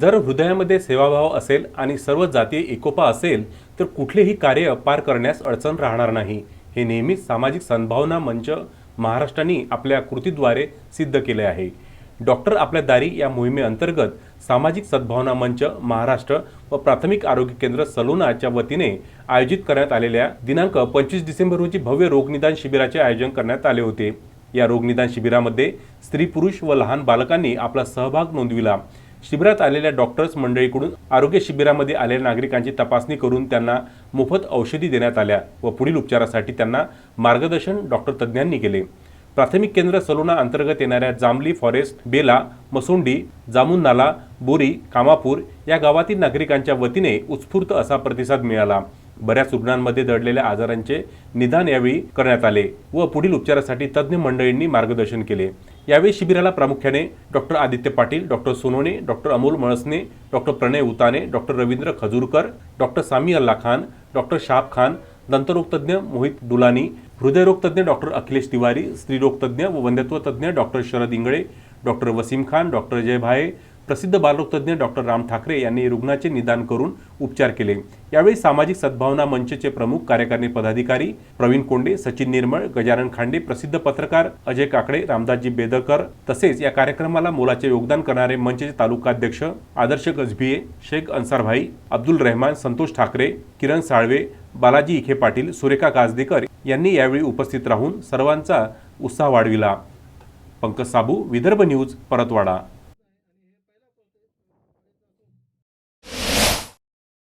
जर हृदयामध्ये सेवाभाव असेल आणि सर्व जातीय एकोपा असेल तर कुठलेही कार्य पार करण्यास अडचण राहणार नाही. हे नेहमीच सामाजिक सद्भावना मंच महाराष्ट्राने आपल्या कृतीद्वारे सिद्ध केले आहे. डॉक्टर आपल्या दारी या मोहिमेअंतर्गत सामाजिक सद्भावना मंच महाराष्ट्र व प्राथमिक आरोग्य केंद्र सलोनाच्या वतीने आयोजित करण्यात आलेल्या दिनांक पंचवीस डिसेंबर रोजी भव्य रोगनिदान शिबिराचे आयोजन करण्यात आले होते. या रोगनिदान शिबिरामध्ये स्त्री पुरुष व लहान बालकांनी आपला सहभाग नोंदविला. शिबिरात आलेल्या डॉक्टर्स मंडळीकडून आरोग्य शिबिरामध्ये आलेल्या नागरिकांची तपासणी करून त्यांना मोफत औषधी देण्यात आल्या व पुढील उपचारासाठी त्यांना मार्गदर्शन डॉक्टर तज्ज्ञांनी केले. प्राथमिक केंद्र सलोना अंतर्गत येणाऱ्या जांभली फॉरेस्ट बेला मसोंडी जामुन नाला बोरी कामापूर या गावातील नागरिकांच्या वतीने उत्स्फूर्त असा प्रतिसाद मिळाला. बऱ्याच रुग्णांमध्ये दडलेल्या आजारांचे निदान यावेळी करण्यात आले व पुढील उपचारासाठी तज्ज्ञ मंडळींनी मार्गदर्शन केले. यावेळी शिबिराला प्रामुख्याने doctor Aditya Patil doctor Sonone doctor Amol Malsane doctor Pranay Utane doctor Ravindra Khajurkar doctor Sami Alla Khan doctor Shab Khan दंतरोगतज्ञ Mohit Dulani हृदयरोगतज्ञ डॉक्टर अखिलेश तिवारी स्त्रीरोगतज्ञ व वंध्यत्वतज्ञ doctor Sharad Ingle doctor Wasim Khan doctor Jay Bhaye प्रसिद्ध बालरोगतज्ञ doctor Ram Thackeray यांनी रुग्णाचे निदान करून उपचार केले. यावेळी सामाजिक सद्भावना मंचचे प्रमुख कार्यकारिणी पदाधिकारी प्रवीण कोंडे सचिन निर्मळ गजानन खांडे प्रसिद्ध पत्रकार अजय काकडे रामदासजी बेदरकर तसेच या कार्यक्रमाला मोलाचे योगदान करणारे मंचचे तालुकाध्यक्ष आदर्श गजभिये शेख अन्सारभाई अब्दुल रहमान संतोष ठाकरे किरण साळवे बालाजी इखे पाटील सुरेखा गाजदेकर यांनी यावेळी उपस्थित राहून सर्वांचा उत्साह वाढविला. पंकज साबू विदर्भ न्यूज परतवाडा.